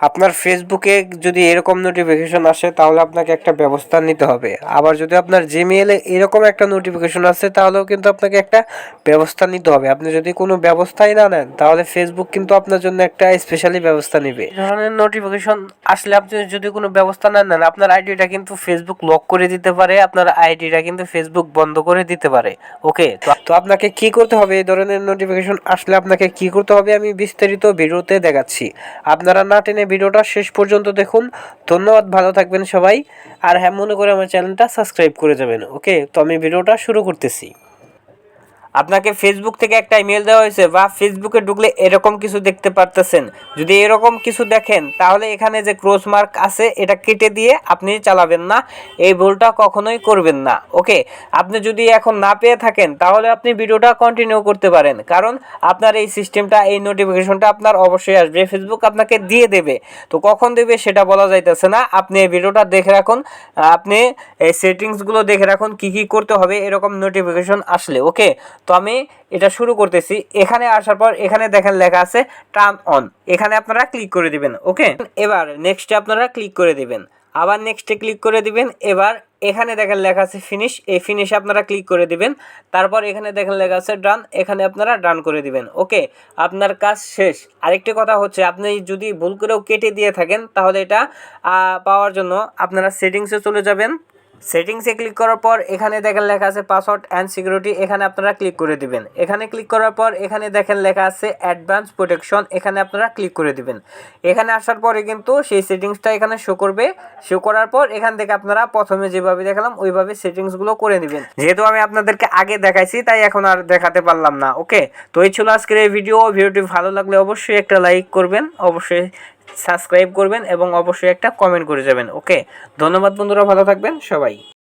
আপনার ফেসবুকে যদি এরকম নোটিফিকেশন আসে, তাহলে আপনাকে একটা ব্যবস্থা নিতে হবে। আবার যদি আপনার জিমেইলে এরকম একটা নোটিফিকেশন আসে, তাহলেও কিন্তু আপনাকে একটা ব্যবস্থা নিতে হবে। আপনি যদি কোনো ব্যবস্থাই না নেন, তাহলে ফেসবুক কিন্তু আপনার জন্য একটা স্পেশালি ব্যবস্থা নেবে। ধরনের নোটিফিকেশন আসলে আপনি যদি কোনো ব্যবস্থা না নেন, আপনার আইডিটা কিন্তু ফেসবুক লক করে দিতে পারে, আপনার আইডিটা কিন্তু ফেসবুক বন্ধ করে দিতে পারে। ওকে তো আপনাকে কি করতে হবে? এই ধরনের নোটিফিকেশন আসলে আপনাকে কি করতে হবে? আমি বিস্তারিত ভিডিওতে দেখাচ্ছি। আপনারা না টেনে ভিডিওটা শেষ পর্যন্ত দেখুন। ধন্যবাদ, ভালো থাকবেন সবাই। আর হ্যাঁ মনে করে আমার চ্যানেলটা সাবস্ক্রাইব করে যাবেন, ওকে? তো আমি ভিডিওটা শুরু করতেছি। আপনাকে ফেসবুক থেকে একটা ইমেল দেওয়া হয়েছে বা ফেসবুকে ঢুকলে এরকম কিছু দেখতে পারতেছেন। যদি এরকম কিছু দেখেন, তাহলে এখানে যে ক্রস মার্ক আছে, এটা কেটে দিয়ে আপনি চালাবেন না। এই ভুলটা কখনোই করবেন না। ওকে আপনি যদি এখন না পেয়ে থাকেন, তাহলে আপনি ভিডিওটা কন্টিনিউ করতে পারেন। কারণ আপনার এই সিস্টেমটা এই নোটিফিকেশনটা আপনার অবশ্যই আসবে। ফেসবুক আপনাকে দিয়ে দেবে। তো কখন দেবে সেটা বলা যাইতেছে না। আপনি এই ভিডিওটা দেখে রাখুন। আপনি এই সেটিংসগুলো দেখে রাখুন, কি কি করতে হবে, এরকম নোটিফিকেশন আসলে। ওকে তো আমি এটা শুরু করতেছি। এখানে আসার পর এখানে দেখেন লেখা আছে টার্ন অন এখানে আপনারা ক্লিক করে দিবেন, ওকে? এবার নেক্সটে আপনারা ক্লিক করে দিবেন। আবার নেক্সটে ক্লিক করে দিবেন। এবার এখানে দেখেন লেখা আছে ফিনিশ এই ফিনিশে আপনারা ক্লিক করে দিবেন। তারপর এখানে দেখেন লেখা আছে ডান এখানে আপনারা ডান করে দিবেন, ওকে? আপনার কাজ শেষ। আরেকটি কথা হচ্ছে, আপনি যদি ভুল করেও কেটে দিয়ে থাকেন, তাহলে এটা পাওয়ার জন্য আপনারা সেটিংসে চলে যাবেন। সেটিংসে ক্লিক করার পর এখানে দেখেন লেখা আছে পাসওয়ার্ড অ্যান্ড সিকিউরিটি এখানে আপনারা ক্লিক করে দিবেন। এখানে ক্লিক করার পর এখানে দেখেন লেখা আছে অ্যাডভান্স প্রোটেকশন এখানে আপনারা ক্লিক করে দিবেন। এখানে আসার পরে কিন্তু সেই সেটিংসটা এখানে শো করবে। শো করার পর এখান থেকে আপনারা প্রথমে যেভাবে দেখালাম, ওইভাবে সেটিংসগুলো করে নেবেন যেহেতু আমি আপনাদেরকে আগে দেখাইছি, তাই এখন আর দেখাতে পারলাম না ওকে তো এই ছিল আজকের এই ভিডিও ভিডিওটি ভালো লাগলে অবশ্যই একটা লাইক করবেন। অবশ্যই সাবস্ক্রাইব করবেন এবং অবশ্যই একটা কমেন্ট করে যাবেন ওকে ধন্যবাদ বন্ধুরা ভালো থাকবেন সবাই।